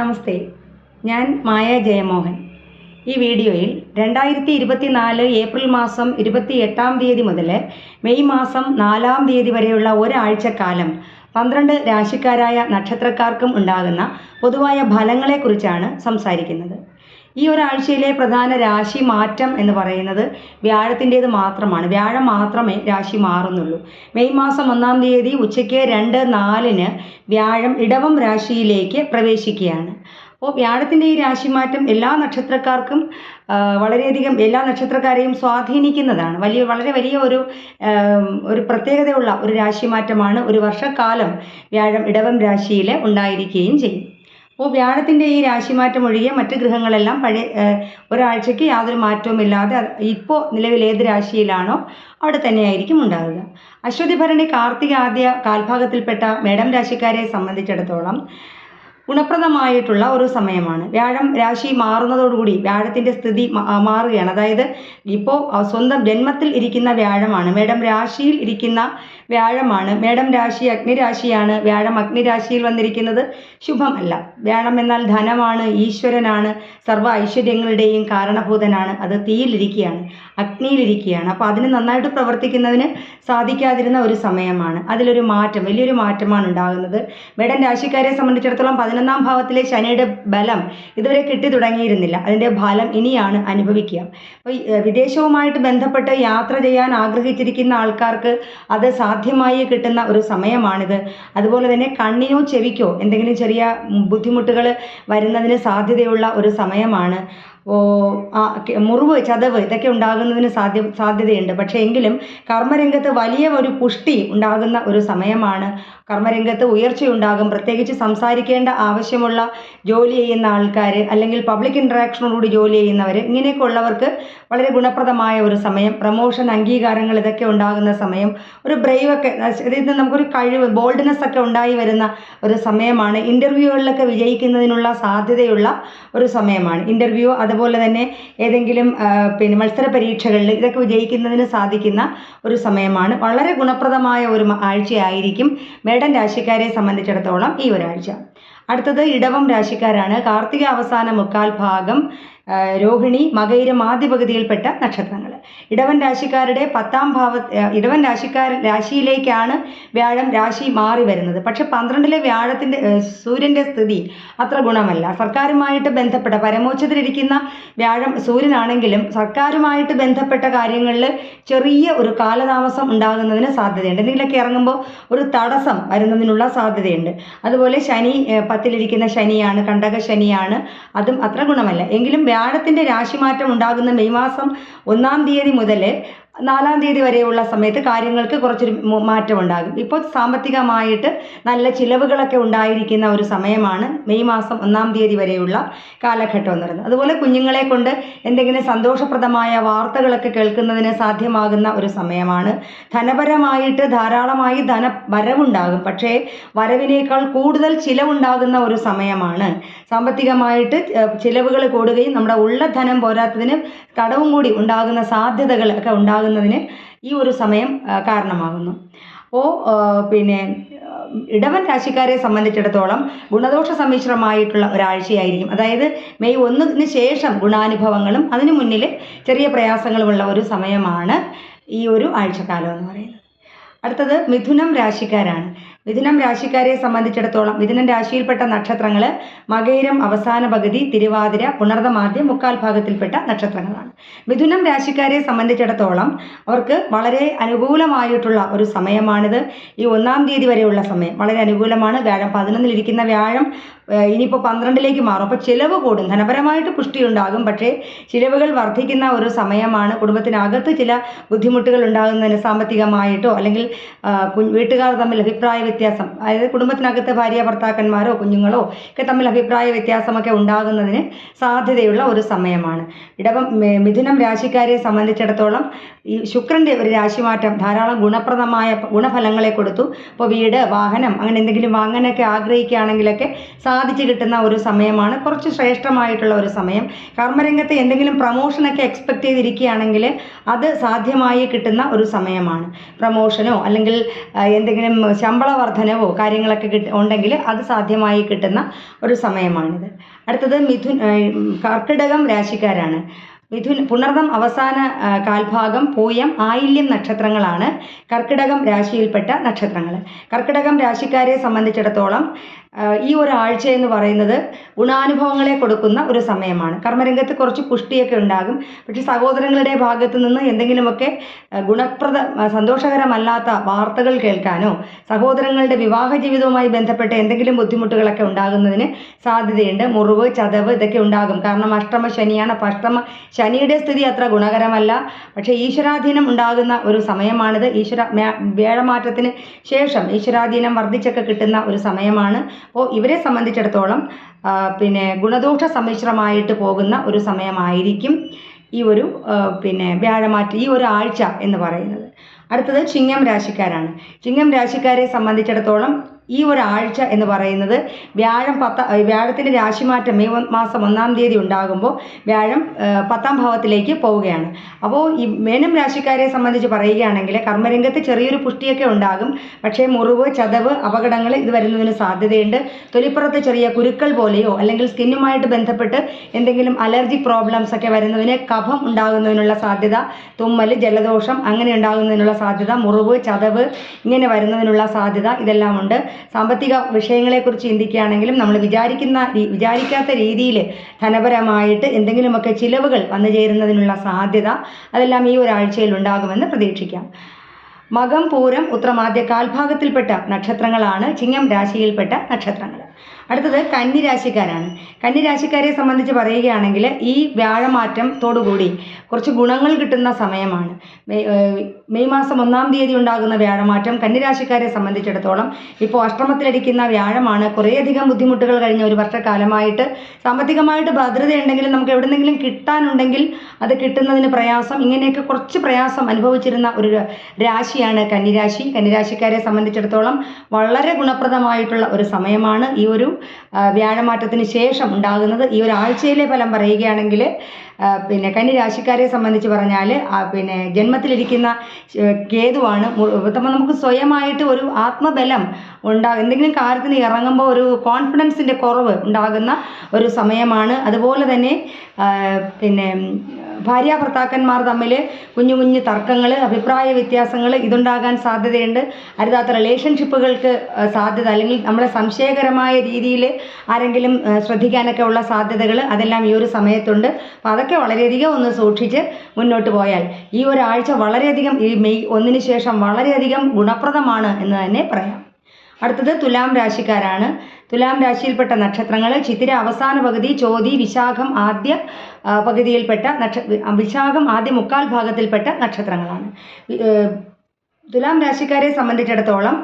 നമസ്തേ ഞാൻ മായ ജയമോഹൻ. ഈ വീഡിയോയിൽ രണ്ടായിരത്തി ഇരുപത്തി നാല് ഏപ്രിൽ മാസം ഇരുപത്തി എട്ടാം തീയതി മുതൽ മെയ് മാസം നാലാം തീയതി വരെയുള്ള ഒരാഴ്ചക്കാലം പന്ത്രണ്ട് രാശിക്കാരായ നക്ഷത്രക്കാർക്കും ഉണ്ടാകുന്ന പൊതുവായ ഫലങ്ങളെക്കുറിച്ചാണ് സംസാരിക്കുന്നത്. ഈ ഒരാഴ്ചയിലെ പ്രധാന രാശി മാറ്റം എന്ന് പറയുന്നത് വ്യാഴത്തിന്റേത് മാത്രമാണ്. വ്യാഴം മാത്രമേ രാശി മാറുന്നുള്ളൂ. മെയ് മാസം ഒന്നാം തീയതി ഉച്ചയ്ക്ക് രണ്ട് നാലിന് വ്യാഴം ഇടവം രാശിയിലേക്ക് പ്രവേശിക്കുകയാണ്. അപ്പോൾ വ്യാഴത്തിന്റെ ഈ രാശിമാറ്റം എല്ലാ നക്ഷത്രക്കാർക്കും വളരെയധികം എല്ലാ നക്ഷത്രക്കാരെയും സ്വാധീനിക്കുന്നതാണ്. വലിയ വളരെ വലിയ ഒരു ഒരു പ്രത്യേകതയുള്ള ഒരു രാശിമാറ്റമാണ് ഒരു വർഷക്കാലം വ്യാഴം ഇടവം രാശിയിൽ ഉണ്ടായിരിക്കുകയും ചെയ്യും അപ്പോൾ വ്യാഴത്തിന്റെ ഈ രാശിമാറ്റം ഒഴികെ മറ്റ് ഗ്രഹങ്ങളെല്ലാം പഴയ ഒരാഴ്ചയ്ക്ക് യാതൊരു മാറ്റവുമില്ലാതെ ഇപ്പോൾ നിലവിൽ ഏത് രാശിയിലാണോ അവിടെ തന്നെയായിരിക്കും ഉണ്ടാവുക. അശ്വതി ഭരണി കാർത്തിക ആദ്യ കാൽഭാഗത്തിൽപ്പെട്ട മേടം രാശിക്കാരെ സംബന്ധിച്ചിടത്തോളം ഗുണപ്രദമായിട്ടുള്ള ഒരു സമയമാണ്. വ്യാഴം രാശി മാറുന്നതോടുകൂടി വ്യാഴത്തിന്റെ സ്ഥിതി മാറുകയാണ്. അതായത് ഇപ്പോൾ സ്വന്തം ജന്മത്തിൽ ഇരിക്കുന്ന വ്യാഴമാണ്. മേടം രാശിയിൽ ഇരിക്കുന്ന വ്യാഴമാണ്. മേടം രാശി അഗ്നിരാശിയാണ്. വ്യാഴം അഗ്നിരാശിയിൽ വന്നിരിക്കുന്നത് ശുഭമല്ല. വ്യാഴം എന്നാൽ ധനമാണ് ഈശ്വരനാണ് സർവ ഐശ്വര്യങ്ങളുടെയും കാരണഭൂതനാണ്. അത് തീയിലിരിക്കുകയാണ് അഗ്നിയിലിരിക്കുകയാണ്. അപ്പോൾ അതിന് നന്നായിട്ട് പ്രവർത്തിക്കുന്നതിന് സാധിക്കാതിരുന്ന ഒരു സമയമാണ്. അതിലൊരു മാറ്റം വലിയൊരു മാറ്റമാണ് ഉണ്ടാകുന്നത്. മേടൻ രാശിക്കാരെ സംബന്ധിച്ചിടത്തോളം പതിനൊന്നാം ഭാവത്തിലെ ശനിയുടെ ബലം ഇതുവരെ കിട്ടി തുടങ്ങിയിരുന്നില്ല. അതിന്റെ ഫലം ഇനിയാണ് അനുഭവിക്കുക. അപ്പോൾ വിദേശവുമായിട്ട് ബന്ധപ്പെട്ട് യാത്ര ചെയ്യാൻ ആഗ്രഹിച്ചിരിക്കുന്ന ആൾക്കാർക്ക് അത് സാധ്യമായി കിട്ടുന്ന ഒരു സമയമാണിത്. അതുപോലെ തന്നെ കണ്ണിനോ ചെവിക്കോ എന്തെങ്കിലും ചെറിയ ബുദ്ധിമുട്ടുകൾ വരുന്നതിന് സാധ്യതയുള്ള ഒരു സമയമാണ്. മുറിവ് ചതവ് ഇതൊക്കെ ഉണ്ടാകുന്നതിന് സാധ്യ സാധ്യതയുണ്ട്. പക്ഷേ എങ്കിലും കർമ്മരംഗത്ത് വലിയ ഒരു പുഷ്ടി ഉണ്ടാകുന്ന ഒരു സമയമാണ്. കർമ്മരംഗത്ത് ഉയർച്ചയുണ്ടാകും പ്രത്യേകിച്ച് സംസാരിക്കേണ്ട ആവശ്യമുള്ള ജോലി ചെയ്യുന്ന ആൾക്കാർ അല്ലെങ്കിൽ പബ്ലിക് ഇൻട്രാക്ഷനോടുകൂടി ജോലി ചെയ്യുന്നവർ ഇങ്ങനെയൊക്കെ ഉള്ളവർക്ക് വളരെ ഗുണപ്രദമായ ഒരു സമയം. പ്രമോഷൻ അംഗീകാരങ്ങൾ ഇതൊക്കെ ഉണ്ടാകുന്ന സമയം. ഒരു ബ്രേവ് ഒക്കെ അതായത് നമുക്കൊരു കഴിവ് ബോൾഡ്നെസ് ഒക്കെ ഉണ്ടായി വരുന്ന ഒരു സമയമാണ്. ഇന്റർവ്യൂകളിലൊക്കെ വിജയിക്കുന്നതിനുള്ള സാധ്യതയുള്ള ഒരു സമയമാണ്. ഇന്റർവ്യൂ അതുപോലെ തന്നെ ഏതെങ്കിലും പിന്നെ മത്സര പരീക്ഷകളിൽ ഇതൊക്കെ വിജയിക്കുന്നതിന് സാധിക്കുന്ന ഒരു സമയമാണ്. വളരെ ഗുണപ്രദമായ ഒരു ആഴ്ചയായിരിക്കും മേടൻ രാശിക്കാരെ സംബന്ധിച്ചിടത്തോളം ഈ ഒരാഴ്ച. അടുത്തത് ഇടവം രാശിക്കാരാണ്. കാർത്തിക അവസാന മുക്കാൽ ഭാഗം രോഹിണി മകയിരം ആദ്യ പകുതിയിൽപ്പെട്ട നക്ഷത്രങ്ങൾ ഇടവൻ രാശിക്കാരുടെ പത്താം ഭാവ ഇടവൻ രാശിക്കാർ രാശിയിലേക്കാണ് വ്യാഴം രാശി മാറി വരുന്നത്. പക്ഷെ പന്ത്രണ്ടിലെ വ്യാഴത്തിന്റെ സൂര്യന്റെ സ്ഥിതി അത്ര ഗുണമല്ല. സർക്കാരുമായിട്ട് ബന്ധപ്പെട്ട പരമോച്ചത്തിലിരിക്കുന്ന വ്യാഴം സൂര്യനാണെങ്കിലും സർക്കാരുമായിട്ട് ബന്ധപ്പെട്ട കാര്യങ്ങളിൽ ചെറിയ ഒരു കാലതാമസം ഉണ്ടാകുന്നതിന് സാധ്യതയുണ്ട്. എന്തെങ്കിലുമൊക്കെ ഇറങ്ങുമ്പോൾ ഒരു തടസ്സം വരുന്നതിനുള്ള സാധ്യതയുണ്ട്. അതുപോലെ ശനി പത്തിലിരിക്കുന്ന ശനിയാണ് കണ്ടക ശനിയാണ്. അതും അത്ര ഗുണമല്ല. എങ്കിലും വ്യാഴത്തിന്റെ രാശിമാറ്റം ഉണ്ടാകുന്ന മെയ് മാസം ഒന്നാം തീയതി മുതൽ നാലാം തീയതി വരെയുള്ള സമയത്ത് കാര്യങ്ങൾക്ക് കുറച്ചൊരു മാറ്റം ഉണ്ടാകും ഇപ്പോൾ സാമ്പത്തികമായിട്ട് നല്ല ചിലവുകളൊക്കെ ഉണ്ടായിരിക്കുന്ന ഒരു സമയമാണ് മെയ് മാസം ഒന്നാം തീയതി വരെയുള്ള കാലഘട്ടം എന്ന് പറയുന്നത്. അതുപോലെ കുഞ്ഞുങ്ങളെ കൊണ്ട് എന്തെങ്കിലും സന്തോഷപ്രദമായ വാർത്തകളൊക്കെ കേൾക്കുന്നതിന് സാധ്യമാകുന്ന ഒരു സമയമാണ്. ധനപരമായിട്ട് ധാരാളമായി ധന വരവുണ്ടാകും. പക്ഷേ വരവിനേക്കാൾ കൂടുതൽ ചിലവുണ്ടാകുന്ന ഒരു സമയമാണ്. സാമ്പത്തികമായിട്ട് ചിലവുകൾ കൂടുകയും നമ്മുടെ ഉള്ള ധനം പോരാത്തതിന് കടവും കൂടി ഉണ്ടാകുന്ന സാധ്യതകൾ ഒക്കെ ഉണ്ടാകുന്നതിന് ഈ ഒരു സമയം കാരണമാകുന്നു. അപ്പോൾ പിന്നെ ഇടവൻ രാശിക്കാരെ സംബന്ധിച്ചിടത്തോളം ഗുണദോഷ സമ്മിശ്രമായിട്ടുള്ള ഒരാഴ്ചയായിരിക്കും. അതായത് മെയ് ഒന്നിന് ശേഷം ഗുണാനുഭവങ്ങളും അതിനു മുന്നിൽ ചെറിയ പ്രയാസങ്ങളുമുള്ള ഒരു സമയമാണ് ഈ ഒരു ആഴ്ചക്കാലം എന്ന് പറയുന്നത്. അടുത്തത് മിഥുനം രാശിക്കാരാണ്. മിഥുനം രാശിക്കാരെ സംബന്ധിച്ചിടത്തോളം മിഥുനം രാശിയിൽപ്പെട്ട നക്ഷത്രങ്ങൾ മകയിരം അവസാന പകുതി തിരുവാതിര പുണർദമാദ്യം മുക്കാൽ ഭാഗത്തിൽപ്പെട്ട നക്ഷത്രങ്ങളാണ്. മിഥുനം രാശിക്കാരെ സംബന്ധിച്ചിടത്തോളം അവർക്ക് വളരെ അനുകൂലമായിട്ടുള്ള ഒരു സമയമാണിത്. ഈ ഒന്നാം തീയതി വരെയുള്ള സമയം വളരെ അനുകൂലമാണ്. വ്യാഴം പതിനൊന്നിലിരിക്കുന്ന വ്യാഴം ഇനിയിപ്പോൾ പന്ത്രണ്ടിലേക്ക് മാറും. അപ്പോൾ ചിലവ് കൂടും. ധനപരമായിട്ട് പുഷ്ടി ഉണ്ടാകും പക്ഷേ ചിലവുകൾ വർദ്ധിക്കുന്ന ഒരു സമയമാണ് കുടുംബത്തിനകത്ത് ചില ബുദ്ധിമുട്ടുകൾ ഉണ്ടാകുന്നതിന് സാമ്പത്തികമായിട്ടോ അല്ലെങ്കിൽ വീട്ടുകാർ തമ്മിൽ അഭിപ്രായ വ്യത്യാസം അതായത് കുടുംബത്തിനകത്ത് ഭാര്യ ഭർത്താക്കന്മാരോ കുഞ്ഞുങ്ങളോ ഒക്കെ തമ്മിൽ അഭിപ്രായ വ്യത്യാസമൊക്കെ ഉണ്ടാകുന്നതിന് സാധ്യതയുള്ള ഒരു സമയമാണ്. ഇടവം മിഥുനം രാശിക്കാരെ സംബന്ധിച്ചിടത്തോളം ഈ ശുക്രന്റെ ഒരു രാശിമാറ്റം ധാരാളം ഗുണപ്രദമായ ഗുണഫലങ്ങളെ കൊടുത്തു. ഇപ്പോൾ വീട് വാഹനം അങ്ങനെ എന്തെങ്കിലും വാങ്ങാനൊക്കെ ആഗ്രഹിക്കുകയാണെങ്കിലൊക്കെ സമ്പാദിച്ച് കിട്ടുന്ന ഒരു സമയമാണ്. കുറച്ച് ശ്രേഷ്ഠമായിട്ടുള്ള ഒരു സമയം. കർമ്മരംഗത്തെ എന്തെങ്കിലും പ്രമോഷനൊക്കെ എക്സ്പെക്റ്റ് ചെയ്തിരിക്കുകയാണെങ്കിൽ അത് സാധ്യമായി കിട്ടുന്ന ഒരു സമയമാണ്. പ്രമോഷനോ അല്ലെങ്കിൽ എന്തെങ്കിലും ശമ്പള വർധനവോ കാര്യങ്ങളൊക്കെ കിട്ട ഉണ്ടെങ്കിൽ അത് സാധ്യമായി കിട്ടുന്ന ഒരു സമയമാണിത്. അടുത്തത് മിഥുൻ കർക്കിടകം രാശിക്കാരാണ്. മിഥുൻ പുണർദം അവസാന കാൽഭാഗം പൂയം ആയില്യം നക്ഷത്രങ്ങളാണ്. കർക്കിടകം രാശിയിൽപ്പെട്ട നക്ഷത്രങ്ങൾ കർക്കിടകം രാശിക്കാരെ സംബന്ധിച്ചിടത്തോളം ഈ ഒരാഴ്ച എന്ന് പറയുന്നത് ഗുണാനുഭവങ്ങളെ കൊടുക്കുന്ന ഒരു സമയമാണ്. കർമ്മരംഗത്ത് കുറച്ച് പുഷ്ടിയൊക്കെ ഉണ്ടാകും. പക്ഷേ സഹോദരങ്ങളുടെ ഭാഗത്തു നിന്ന് എന്തെങ്കിലുമൊക്കെ ഗുണപ്രദ സന്തോഷകരമല്ലാത്ത വാർത്തകൾ കേൾക്കാനോ സഹോദരങ്ങളുടെ വിവാഹ ജീവിതവുമായി ബന്ധപ്പെട്ട എന്തെങ്കിലും ബുദ്ധിമുട്ടുകളൊക്കെ ഉണ്ടാകുന്നതിന് സാധ്യതയുണ്ട്. മുറിവ് ചതവ് ഇതൊക്കെ ഉണ്ടാകും. കാരണം അഷ്ടമ ശനിയാണ് അപ്പം അഷ്ടമ ശനിയുടെ സ്ഥിതി അത്ര ഗുണകരമല്ല. പക്ഷേ ഈശ്വരാധീനം ഉണ്ടാകുന്ന ഒരു സമയമാണിത്. ഈശ്വര വേഴമാറ്റത്തിന് ശേഷം ഈശ്വരാധീനം വർദ്ധിച്ചൊക്കെ കിട്ടുന്ന ഒരു സമയമാണ്. അപ്പോൾ ഇവരെ സംബന്ധിച്ചിടത്തോളം പിന്നെ ഗുണദോഷ സമ്മിശ്രമായിട്ട് പോകുന്ന ഒരു സമയമായിരിക്കും ഈ ഒരു പിന്നെ വ്യാഴമാറ്റം ഈ ഒരു ആഴ്ച എന്ന് പറയുന്നത്. അടുത്തത് ചിങ്ങം രാശിക്കാരാണ്. ചിങ്ങം രാശിക്കാരെ സംബന്ധിച്ചിടത്തോളം ഈ ഒരാഴ്ച എന്ന് പറയുന്നത് വ്യാഴം പത്ത വ്യാഴത്തിന്റെ രാശിമാറ്റം മെയ് മാസം ഒന്നാം തീയതി ഉണ്ടാകുമ്പോൾ വ്യാഴം പത്താം ഭാവത്തിലേക്ക് പോവുകയാണ്. അപ്പോൾ ഈ മേനം രാശിക്കാരെ സംബന്ധിച്ച് പറയുകയാണെങ്കിൽ കർമ്മരംഗത്ത് ചെറിയൊരു പുഷ്ടിയൊക്കെ ഉണ്ടാകും. പക്ഷേ മുറിവ് ചതവ് അപകടങ്ങൾ ഇത് വരുന്നതിന് സാധ്യതയുണ്ട്. തൊലിപ്പുറത്ത് ചെറിയ കുരുക്കൾ പോലെയോ അല്ലെങ്കിൽ സ്കിന്നുമായിട്ട് ബന്ധപ്പെട്ട് എന്തെങ്കിലും അലർജി പ്രോബ്ലംസ് ഒക്കെ വരുന്നതിന് കഫം ഉണ്ടാകുന്നതിനുള്ള സാധ്യത തുമ്മൽ ജലദോഷം അങ്ങനെ ഉണ്ടാകുന്നതിനുള്ള സാധ്യത മുറിവ് ചതവ് ഇങ്ങനെ വരുന്നതിനുള്ള സാധ്യത ഇതെല്ലാം ഉണ്ട്. സാമ്പത്തിക വിഷയങ്ങളെക്കുറിച്ച് ചിന്തിക്കുകയാണെങ്കിലും നമ്മൾ വിചാരിക്കുന്ന വിചാരിക്കാത്ത രീതിയിൽ ധനപരമായിട്ട് എന്തെങ്കിലുമൊക്കെ ചിലവുകൾ വന്നു ചേരുന്നതിനുള്ള സാധ്യത അതെല്ലാം ഈ ഒരാഴ്ചയിൽ ഉണ്ടാകുമെന്ന് പ്രതീക്ഷിക്കാം. മകം പൂരം ഉത്രമാദ്യ കാൽഭാഗത്തിൽപ്പെട്ട നക്ഷത്രങ്ങളാണ് ചിങ്ങം രാശിയിൽപ്പെട്ട നക്ഷത്രങ്ങൾ. അടുത്തത് കന്നിരാശിക്കാരാണ്. കന്നിരാശിക്കാരെ സംബന്ധിച്ച് പറയുകയാണെങ്കിൽ ഈ വ്യാഴമാറ്റത്തോടുകൂടി കുറച്ച് ഗുണങ്ങൾ കിട്ടുന്ന സമയമാണ്. മെയ് മാസം ഒന്നാം തീയതി ഉണ്ടാകുന്ന വ്യാഴമാറ്റം കന്നിരാശിക്കാരെ സംബന്ധിച്ചിടത്തോളം ഇപ്പോൾ അഷ്ടമത്തിലടിക്കുന്ന വ്യാഴമാണ്. കുറേയധികം ബുദ്ധിമുട്ടുകൾ കഴിഞ്ഞ ഒരു വർഷക്കാലമായിട്ട് സാമ്പത്തികമായിട്ട് ഭദ്രതയുണ്ടെങ്കിലും നമുക്ക് എവിടെന്നെങ്കിലും കിട്ടാനുണ്ടെങ്കിൽ അത് കിട്ടുന്നതിന് പ്രയാസം ഇങ്ങനെയൊക്കെ കുറച്ച് പ്രയാസം അനുഭവിച്ചിരുന്ന ഒരു രാശിയാണ് കന്നിരാശി. കന്നിരാശിക്കാരെ സംബന്ധിച്ചിടത്തോളം വളരെ ഗുണപ്രദമായിട്ടുള്ള ഒരു സമയമാണ് ഈ ഒരു വ്യാഴമാറ്റത്തിന് ശേഷം ഉണ്ടാകുന്നത് ഈ ഒരു ആഴ്ചയിലെ ഫലം പറയുകയാണെങ്കിൽ പിന്നെ കന്നി രാശിക്കാരെ സംബന്ധിച്ച് പറഞ്ഞാൽ പിന്നെ ജന്മത്തിലിരിക്കുന്ന കേതുവാണ് മു- അപ്പം നമുക്ക് സ്വയമായിട്ട് ഒരു ആത്മബലം ഉണ്ടാ എന്തെങ്കിലും കാര്യത്തിന് ഇറങ്ങുമ്പോൾ ഒരു കോൺഫിഡൻസിന്റെ കുറവ് ഉണ്ടാകുന്ന ഒരു സമയമാണ്. അതുപോലെ തന്നെ പിന്നെ ഭാര്യ ഭർത്താക്കന്മാർ തമ്മിൽ കുഞ്ഞു കുഞ്ഞു തർക്കങ്ങൾ അഭിപ്രായ വ്യത്യാസങ്ങൾ ഇതുണ്ടാകാൻ സാധ്യതയുണ്ട്. അരുതാത്ത റിലേഷൻഷിപ്പുകൾക്ക് സാധ്യത അല്ലെങ്കിൽ നമ്മളെ സംശയകരമായ രീതിയിൽ ആരെങ്കിലും ശ്രദ്ധിക്കാനൊക്കെ ഉള്ള സാധ്യതകൾ അതെല്ലാം ഈ ഒരു സമയത്തുണ്ട്. അപ്പോൾ അതൊക്കെ വളരെയധികം ഒന്ന് സൂക്ഷിച്ച് മുന്നോട്ട് പോയാൽ ഈ ഒരാഴ്ച വളരെയധികം ഈ മെയ് ഒന്നിന് ശേഷം വളരെയധികം ഗുണപ്രദമാണ് എന്ന് തന്നെ പറയാം. അടുത്തത് തുലാം രാശിക്കാരാണ്. തുലാം രാശിയിൽപ്പെട്ട നക്ഷത്രങ്ങൾ ചിത്തിര അവസാന പകുതി ചോതി വിശാഖം ആദ്യ പകുതിയിൽപ്പെട്ട നക്ഷ വിശാഖം ആദ്യ മുക്കാൽ ഭാഗത്തിൽപ്പെട്ട നക്ഷത്രങ്ങളാണ്. തുലാം രാശിക്കാരെ സംബന്ധിച്ചിടത്തോളം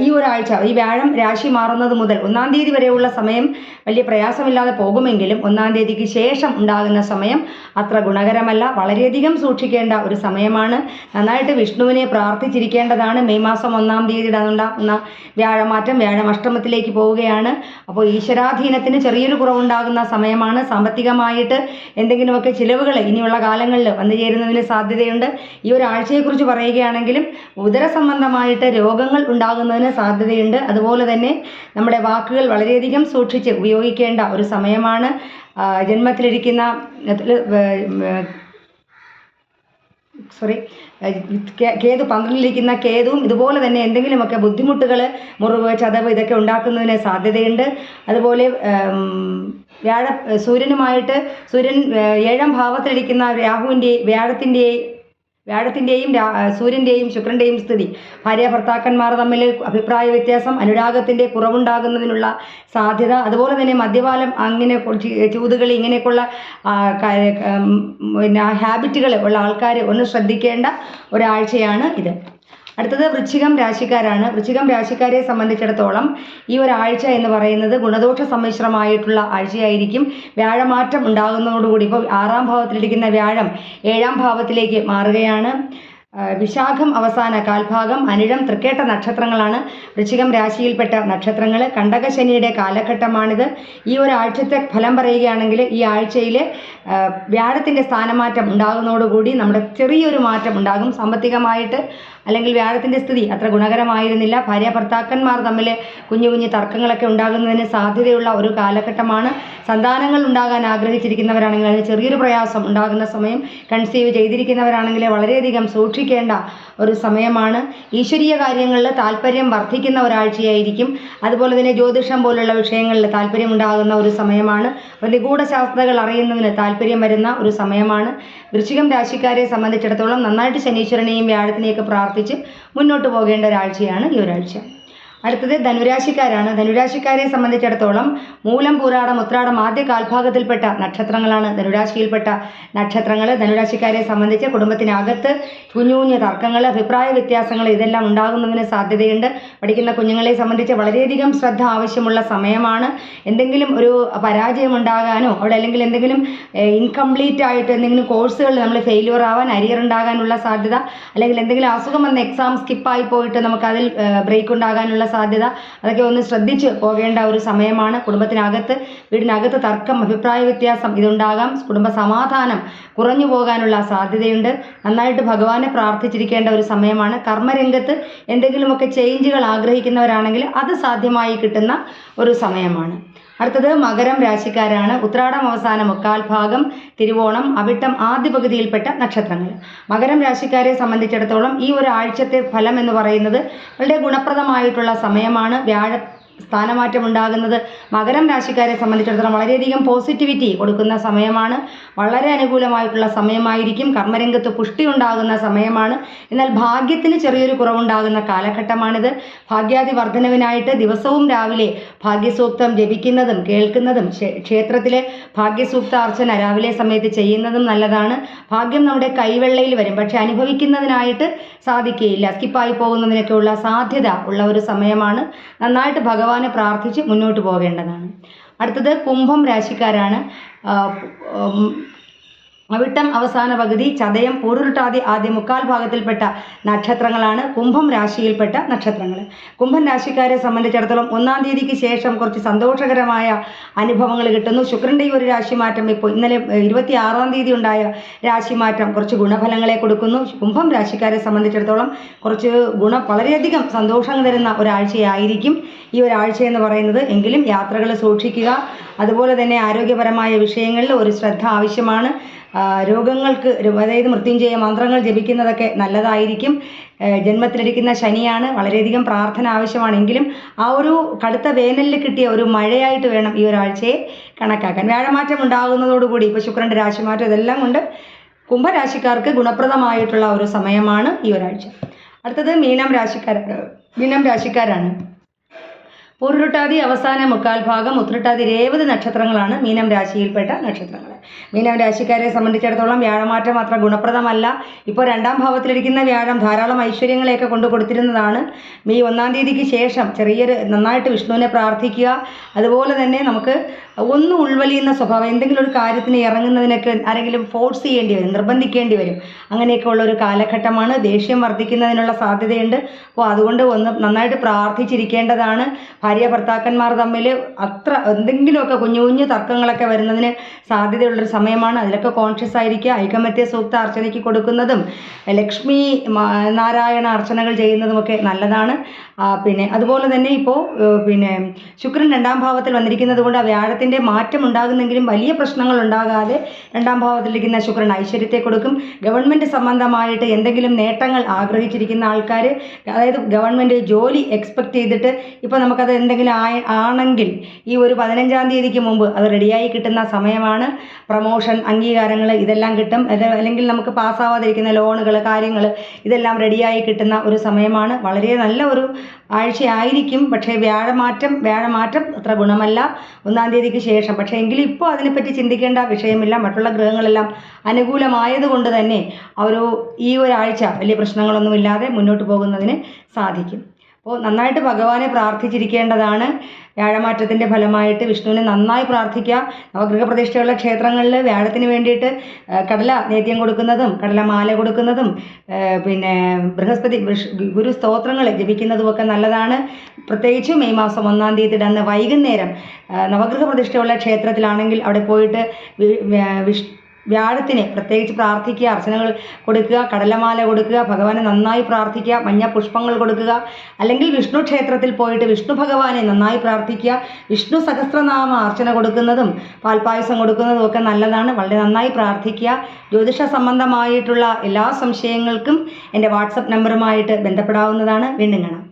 ഈ ഒരാഴ്ച ഈ വ്യാഴം രാശി മാറുന്നത് മുതൽ ഒന്നാം തീയതി വരെയുള്ള സമയം വലിയ പ്രയാസമില്ലാതെ പോകുമെങ്കിലും ഒന്നാം തീയതിക്ക് ശേഷം ഉണ്ടാകുന്ന സമയം അത്ര ഗുണകരമല്ല. വളരെയധികം സൂക്ഷിക്കേണ്ട ഒരു സമയമാണ്. നന്നായിട്ട് വിഷ്ണുവിനെ പ്രാർത്ഥിച്ചിരിക്കേണ്ടതാണ്. മെയ് മാസം ഒന്നാം തീയതി ഉണ്ടാകുന്ന വ്യാഴമാറ്റം വ്യാഴം അഷ്ടമത്തിലേക്ക് പോവുകയാണ്. അപ്പോൾ ഈശ്വരാധീനത്തിന് ചെറിയൊരു കുറവുണ്ടാകുന്ന സമയമാണ്. സാമ്പത്തികമായിട്ട് എന്തെങ്കിലുമൊക്കെ ചിലവുകൾ ഇനിയുള്ള കാലങ്ങളിൽ വന്നു ചേരുന്നതിന് സാധ്യതയുണ്ട്. ഈ ഒരാഴ്ചയെക്കുറിച്ച് പറയുകയാണെങ്കിലും ഉദര സംബന്ധമായിട്ട് രോഗങ്ങൾ ഉണ്ടാകുന്നതിന് സാധ്യതയുണ്ട്. അതുപോലെ തന്നെ നമ്മുടെ വാക്കുകൾ വളരെയധികം സൂക്ഷിച്ച് ഉപയോഗിക്കേണ്ട ഒരു സമയമാണ്. ജന്മത്തിലിരിക്കുന്ന സോറി കേതു പന്ത്രണ്ടിലിരിക്കുന്ന കേതുവും ഇതുപോലെ തന്നെ എന്തെങ്കിലുമൊക്കെ ബുദ്ധിമുട്ടുകൾ മുറിവ് ചതവ് ഇതൊക്കെ ഉണ്ടാക്കുന്നതിന് സാധ്യതയുണ്ട്. അതുപോലെ വ്യാഴ സൂര്യനുമായിട്ട് സൂര്യൻ ഏഴാം ഭാവത്തിലിരിക്കുന്ന രാഹുവിന്റെ വ്യാഴത്തിന്റെ വ്യാഴത്തിന്റെയും സൂര്യന്റെയും ശുക്രന്റെയും സ്ഥിതി. ഭാര്യ ഭർത്താക്കന്മാർ തമ്മിൽ അഭിപ്രായ വ്യത്യാസം അനുരാഗത്തിന്റെ കുറവുണ്ടാകുന്നതിനുള്ള സാധ്യത അതുപോലെ തന്നെ മദ്യപാലം അങ്ങനെ ചൂതുകൾ ഇങ്ങനെയൊക്കെയുള്ള പിന്നെ ഹാബിറ്റുകൾ ഉള്ള ആൾക്കാർ ഒന്ന് ശ്രദ്ധിക്കേണ്ട ഒരാഴ്ചയാണ് ഇത്. അടുത്തത് വൃശ്ചികം രാശിക്കാരാണ്. വൃശ്ചികം രാശിക്കാരെ സംബന്ധിച്ചിടത്തോളം ഈ ഒരാഴ്ച എന്ന് പറയുന്നത് ഗുണദോഷ സമ്മിശ്രമായിട്ടുള്ള ആഴ്ചയായിരിക്കും. വ്യാഴമാറ്റം ഉണ്ടാകുന്നതോടുകൂടി ഇപ്പോൾ ആറാം ഭാവത്തിലിരിക്കുന്ന വ്യാഴം ഏഴാം ഭാവത്തിലേക്ക് മാറുകയാണ്. വിശാഖം അവസാന കാൽഭാഗം അനിഴം തൃക്കേട്ട നക്ഷത്രങ്ങളാണ് വൃശ്ചികം രാശിയിൽപ്പെട്ട നക്ഷത്രങ്ങൾ. കണ്ടകശനിയുടെ കാലഘട്ടമാണിത്. ഈ ഒരാഴ്ചത്തെ ഫലം പറയുകയാണെങ്കിൽ ഈ ആഴ്ചയിൽ വ്യാഴത്തിന്റെ സ്ഥാനമാറ്റം ഉണ്ടാകുന്നതോടുകൂടി നമ്മുടെ ചെറിയൊരു മാറ്റം ഉണ്ടാകും. സാമ്പത്തികമായിട്ട് അല്ലെങ്കിൽ വ്യാഴത്തിന്റെ സ്ഥിതി അത്ര ഗുണകരമായിരുന്നില്ല. ഭാര്യ ഭർത്താക്കന്മാർ തമ്മിൽ കുഞ്ഞു കുഞ്ഞു തർക്കങ്ങളൊക്കെ ഉണ്ടാകുന്നതിന് സാധ്യതയുള്ള ഒരു കാലഘട്ടമാണ്. സന്താനങ്ങൾ ഉണ്ടാകാൻ ആഗ്രഹിച്ചിരിക്കുന്നവരാണെങ്കിൽ അതിന് ചെറിയൊരു പ്രയാസം ഉണ്ടാകുന്ന സമയം കൺസീവ് ചെയ്തിരിക്കുന്നവരാണെങ്കിൽ വളരെയധികം സൂക്ഷിക്കേണ്ട ഒരു സമയമാണ്. ഈശ്വരീയ കാര്യങ്ങളിൽ താല്പര്യം വർദ്ധിക്കുന്ന ഒരാഴ്ചയായിരിക്കും. അതുപോലെ തന്നെ ജ്യോതിഷം പോലുള്ള വിഷയങ്ങളിൽ താല്പര്യം ഉണ്ടാകുന്ന ഒരു സമയമാണ്. അപ്പോൾ നിഗൂഢശാസ്ത്രകൾ അറിയുന്നതിന് താല്പര്യം വരുന്ന ഒരു സമയമാണ്. വൃശ്ചികം രാശിക്കാരെ സംബന്ധിച്ചിടത്തോളം നന്നായിട്ട് ശനീശ്വരനെയും വ്യാഴത്തിനെയൊക്കെ പ്രാർത്ഥിച്ച് മുന്നോട്ട് പോകേണ്ട ഒരാഴ്ചയാണ് ഈ ഒരാഴ്ച. അടുത്തത് ധനുരാശിക്കാരാണ്. ധനുരാശിക്കാരെ സംബന്ധിച്ചിടത്തോളം മൂലം പൂരാടം ഉത്രാടം ആദ്യ കാൽഭാഗത്തിൽപ്പെട്ട നക്ഷത്രങ്ങളാണ് ധനുരാശിയിൽപ്പെട്ട നക്ഷത്രങ്ങൾ ധനുരാശിക്കാരെ സംബന്ധിച്ച് കുടുംബത്തിനകത്ത് കുഞ്ഞു കുഞ്ഞു തർക്കങ്ങൾ അഭിപ്രായ വ്യത്യാസങ്ങൾ ഇതെല്ലാം ഉണ്ടാകുന്നതിന് സാധ്യതയുണ്ട്. പഠിക്കുന്ന കുഞ്ഞുങ്ങളെ സംബന്ധിച്ച് വളരെയധികം ശ്രദ്ധ ആവശ്യമുള്ള സമയമാണ്. എന്തെങ്കിലും ഒരു പരാജയം ഉണ്ടാകാനോ അവിടെ അല്ലെങ്കിൽ എന്തെങ്കിലും ഇൻകംപ്ലീറ്റ് ആയിട്ട് എന്തെങ്കിലും കോഴ്സുകളിൽ നമ്മൾ ഫെയിലിയർ ആവാൻ അരിയർ ഉണ്ടാകാനുള്ള സാധ്യത അല്ലെങ്കിൽ എന്തെങ്കിലും അസുഖം വന്ന് എക്സാം സ്കിപ്പായി പോയിട്ട് നമുക്കതിൽ ബ്രേക്ക് ഉണ്ടാകാനുള്ള സാധ്യത. അതൊക്കെ ഒന്ന് ശ്രദ്ധിച്ച് പോകേണ്ട ഒരു സമയമാണ്. കുടുംബത്തിനകത്ത് വീടിനകത്ത് തർക്കം അഭിപ്രായ വ്യത്യാസം ഇതുണ്ടാകാം. കുടുംബ സമാധാനം കുറഞ്ഞു പോകാനുള്ള സാധ്യതയുണ്ട്. നന്നായിട്ട് ഭഗവാനെ പ്രാർത്ഥിച്ചിരിക്കേണ്ട ഒരു സമയമാണ്. കർമ്മരംഗത്ത് എന്തെങ്കിലുമൊക്കെ ചേഞ്ചുകൾ ആഗ്രഹിക്കുന്നവരാണെങ്കിൽ അത് സാധ്യമായി കിട്ടുന്ന ഒരു സമയമാണ്. അടുത്തത് മകരം രാശിക്കാരാണ്. ഉത്രാടം അവസാനം മുക്കാൽ ഭാഗം തിരുവോണം അവിട്ടം ആദ്യ പകുതിയിൽപ്പെട്ട നക്ഷത്രങ്ങൾ. മകരം രാശിക്കാരെ സംബന്ധിച്ചിടത്തോളം ഈ ഒരു ആഴ്ചത്തെ ഫലം എന്ന് പറയുന്നത് വളരെ ഗുണപ്രദമായിട്ടുള്ള സമയമാണ്. വ്യാഴ സ്ഥാനമാറ്റം ഉണ്ടാകുന്നത് മകരം രാശിക്കാരെ സംബന്ധിച്ചിടത്തോളം വളരെയധികം പോസിറ്റിവിറ്റി കൊടുക്കുന്ന സമയമാണ്. വളരെ അനുകൂലമായിട്ടുള്ള സമയമായിരിക്കും. കർമ്മരംഗത്ത് പുഷ്ടി ഉണ്ടാകുന്ന സമയമാണ്. എന്നാൽ ഭാഗ്യത്തിന് ചെറിയൊരു കുറവുണ്ടാകുന്ന കാലഘട്ടമാണിത്. ഭാഗ്യാദി വർധനവിനായിട്ട് ദിവസവും രാവിലെ ഭാഗ്യസൂക്തം ജപിക്കുന്നതും കേൾക്കുന്നതും ക്ഷേത്രത്തിലെ ഭാഗ്യസൂക്ത അർച്ചന രാവിലെ സമയത്ത് ചെയ്യുന്നതും നല്ലതാണ്. ഭാഗ്യം നമ്മുടെ കൈവെള്ളയിൽ വരും. പക്ഷെ അനുഭവിക്കുന്നതിനായിട്ട് സാധിക്കുകയില്ല. സ്കിപ്പായി പോകുന്നതിനൊക്കെയുള്ള സാധ്യത ഉള്ള ഒരു സമയമാണ്. നന്നായിട്ട് ഭഗവാനെ പ്രാർത്ഥിച്ച് മുന്നോട്ട് പോകേണ്ടതാണ്. അടുത്തത് കുംഭം രാശിക്കാരാണ്. അവിട്ടം അവസാന പകുതി ചതയം പൊരുരുട്ടാതി ആദ്യ മുക്കാൽ ഭാഗത്തിൽപ്പെട്ട നക്ഷത്രങ്ങളാണ്. കുംഭം രാശിയിൽപ്പെട്ട നക്ഷത്രങ്ങൾ കുംഭം രാശിക്കാരെ സംബന്ധിച്ചിടത്തോളം ഒന്നാം തീയതിക്ക് ശേഷം കുറച്ച് സന്തോഷകരമായ അനുഭവങ്ങൾ കിട്ടുന്നു. ശുക്രന്റെ ഈ ഒരു രാശിമാറ്റം ഇപ്പോൾ ഇന്നലെ ഇരുപത്തി ആറാം തീയതി ഉണ്ടായ രാശിമാറ്റം കുറച്ച് ഗുണഫലങ്ങളെ കൊടുക്കുന്നു. കുംഭം രാശിക്കാരെ സംബന്ധിച്ചിടത്തോളം കുറച്ച് ഗുണം വളരെയധികം സന്തോഷം തരുന്ന ഒരാഴ്ചയായിരിക്കും ഈ ഒരാഴ്ച എന്ന് പറയുന്നത്. എങ്കിലും യാത്രകൾ സൂക്ഷിക്കുക. അതുപോലെ തന്നെ ആരോഗ്യപരമായ വിഷയങ്ങളിൽ ഒരു ശ്രദ്ധ ആവശ്യമാണ്. രോഗങ്ങൾക്ക് അതായത് മൃത്യുഞ്ജയ മന്ത്രങ്ങൾ ജപിക്കുന്നതൊക്കെ നല്ലതായിരിക്കും. ജന്മത്തിലിരിക്കുന്ന ശനിയാണ് വളരെയധികം പ്രാർത്ഥന ആവശ്യമാണെങ്കിലും ആ ഒരു കടുത്ത വേനലിൽ കിട്ടിയ ഒരു മഴയായിട്ട് വേണം ഈ ഒരാഴ്ചയെ കണക്കാക്കാൻ. വ്യാഴമാറ്റം ഉണ്ടാകുന്നതോടുകൂടി ഇപ്പോൾ ശുക്രന്റെ രാശിമാറ്റം ഇതെല്ലാം കൊണ്ട് കുംഭരാശിക്കാർക്ക് ഗുണപ്രദമായിട്ടുള്ള ഒരു സമയമാണ് ഈ ഒരാഴ്ച. അടുത്തത് മീനം രാശിക്കാരാണ് മീനം രാശിക്കാരാണ്. പൂരുരുട്ടാതി അവസാന മുക്കാൽ ഭാഗം ഉത്രട്ടാതി രേവതി നക്ഷത്രങ്ങളാണ് മീനം രാശിയിൽപ്പെട്ട നക്ഷത്രങ്ങൾ മീനം രാശിക്കാരെ സംബന്ധിച്ചിടത്തോളം വ്യാഴമാറ്റം അത്ര ഗുണപ്രദമല്ല. ഇപ്പോൾ രണ്ടാം ഭാവത്തിലിരിക്കുന്ന വ്യാഴം ധാരാളം ഐശ്വര്യങ്ങളെയൊക്കെ കൊണ്ടു കൊടുത്തിരുന്നതാണ് മെയ് ഒന്നാം തീയതിക്ക് ശേഷം ചെറിയൊരു നന്നായിട്ട് വിഷ്ണുവിനെ പ്രാർത്ഥിക്കുക. അതുപോലെ തന്നെ നമുക്ക് ഒന്ന് ഉൾവലിയുന്ന സ്വഭാവം എന്തെങ്കിലും ഒരു കാര്യത്തിന് ഇറങ്ങുന്നതിനൊക്കെ ആരെങ്കിലും ഫോഴ്സ് ചെയ്യേണ്ടി വരും നിർബന്ധിക്കേണ്ടി വരും. അങ്ങനെയൊക്കെ ഉള്ള ഒരു കാലഘട്ടമാണ് ദേഷ്യം വർദ്ധിക്കുന്നതിനുള്ള സാധ്യതയുണ്ട്. അപ്പോൾ അതുകൊണ്ട് ഒന്ന് നന്നായിട്ട് പ്രാർത്ഥിച്ചിരിക്കേണ്ടതാണ്. ഭാര്യ ഭർത്താക്കന്മാർ തമ്മിൽ അത്ര എന്തെങ്കിലുമൊക്കെ കുഞ്ഞു കുഞ്ഞു തർക്കങ്ങളൊക്കെ വരുന്നതിന് സാധ്യതയുള്ളൊരു സമയമാണ്. അതിലൊക്കെ കോൺഷ്യസ് ആയിരിക്കുക ഐകമത്യ സൂക്ത അർച്ചനയ്ക്ക് കൊടുക്കുന്നതും ലക്ഷ്മി നാരായണ അർച്ചനകൾ ചെയ്യുന്നതുമൊക്കെ നല്ലതാണ്. പിന്നെ അതുപോലെ തന്നെ ഇപ്പോൾ പിന്നെ ശുക്രൻ രണ്ടാം ഭാവത്തിൽ വന്നിരിക്കുന്നത് കൊണ്ട് ആ വ്യാഴത്തിന്റെ മാറ്റം ഉണ്ടാകുന്നെങ്കിലും വലിയ പ്രശ്നങ്ങൾ ഉണ്ടാകാതെ രണ്ടാം ഭാവത്തിലിരിക്കുന്ന ശുക്രൻ ഐശ്വര്യത്തെ കൊടുക്കും. ഗവൺമെന്റ് സംബന്ധമായിട്ട് എന്തെങ്കിലും നേട്ടങ്ങൾ ആഗ്രഹിച്ചിരിക്കുന്ന ആൾക്കാർ അതായത് ഗവൺമെന്റ് ജോലി എക്സ്പെക്റ്റ് ചെയ്തിട്ട് ഇപ്പോൾ നമുക്കത് എന്തെങ്കിലും ആയ ആണെങ്കിൽ ഈ ഒരു പതിനഞ്ചാം തീയതിക്ക് മുമ്പ് അത് റെഡിയായി കിട്ടുന്ന സമയമാണ്. പ്രമോഷൻ അംഗീകാരങ്ങൾ ഇതെല്ലാം കിട്ടും. അല്ലെങ്കിൽ നമുക്ക് പാസ്സാവാതിരിക്കുന്ന ലോണുകൾ കാര്യങ്ങൾ ഇതെല്ലാം റെഡിയായി കിട്ടുന്ന ഒരു സമയമാണ്. വളരെ നല്ല ഒരു ആഴ്ചയായിരിക്കും. പക്ഷേ വ്യാഴമാറ്റം വ്യാഴമാറ്റം അത്ര ഗുണമല്ല. ഒന്നാം തീയതിക്ക് ശേഷം. പക്ഷേ എങ്കിലും ഇപ്പോൾ അതിനെപ്പറ്റി ചിന്തിക്കേണ്ട വിഷയമില്ല. മറ്റുള്ള ഗ്രഹങ്ങളെല്ലാം അനുകൂലമായതുകൊണ്ട് തന്നെ ഒരു ഈ ഒരാഴ്ച വലിയ പ്രശ്നങ്ങളൊന്നുമില്ലാതെ മുന്നോട്ട് പോകുന്നതിന് സാധിക്കും. അപ്പോൾ നന്നായിട്ട് ഭഗവാനെ പ്രാർത്ഥിച്ചിരിക്കേണ്ടതാണ്. വ്യാഴമാറ്റത്തിന്റെ ഫലമായിട്ട് വിഷ്ണുവിനെ നന്നായി പ്രാർത്ഥിക്കുക. നവഗ്രഹ പ്രതിഷ്ഠയുള്ള ക്ഷേത്രങ്ങളിൽ വ്യാഴത്തിന് വേണ്ടിയിട്ട് കടല നേദ്യം കൊടുക്കുന്നതും കടല കടലമാല കൊടുക്കുന്നതും പിന്നെ ബൃഹസ്പതി ഗുരു സ്തോത്രങ്ങൾ ജപിക്കുന്നതുമൊക്കെ നല്ലതാണ്. പ്രത്യേകിച്ച് മെയ് മാസം ഒന്നാം തീയതി അന്ന് വൈകുന്നേരം നവഗ്രഹ പ്രതിഷ്ഠയുള്ള ക്ഷേത്രത്തിലാണെങ്കിൽ അവിടെ പോയിട്ട് വിഷ്ണു വിഷ് വ്യാഴത്തിന് പ്രത്യേകിച്ച് പ്രാർത്ഥിക്കുക അർച്ചനകൾ കൊടുക്കുക കടലമാല കൊടുക്കുക ഭഗവാനെ നന്നായി പ്രാർത്ഥിക്കുക മഞ്ഞ പുഷ്പങ്ങൾ കൊടുക്കുക അല്ലെങ്കിൽ വിഷ്ണു ക്ഷേത്രത്തിൽ പോയിട്ട് വിഷ്ണു ഭഗവാനെ നന്നായി പ്രാർത്ഥിക്കുക വിഷ്ണു സഹസ്രനാമ അർച്ചന കൊടുക്കുന്നതും പാൽപ്പായസം കൊടുക്കുന്നതും ഒക്കെ നല്ലതാണ്. വളരെ നന്നായി പ്രാർത്ഥിക്കുക. ജ്യോതിഷ സംബന്ധമായിട്ടുള്ള എല്ലാ സംശയങ്ങൾക്കും എന്റെ വാട്സപ്പ് നമ്പറുമായിട്ട് ബന്ധപ്പെടാവുന്നതാണ്. വീണ്ടും കാണാം.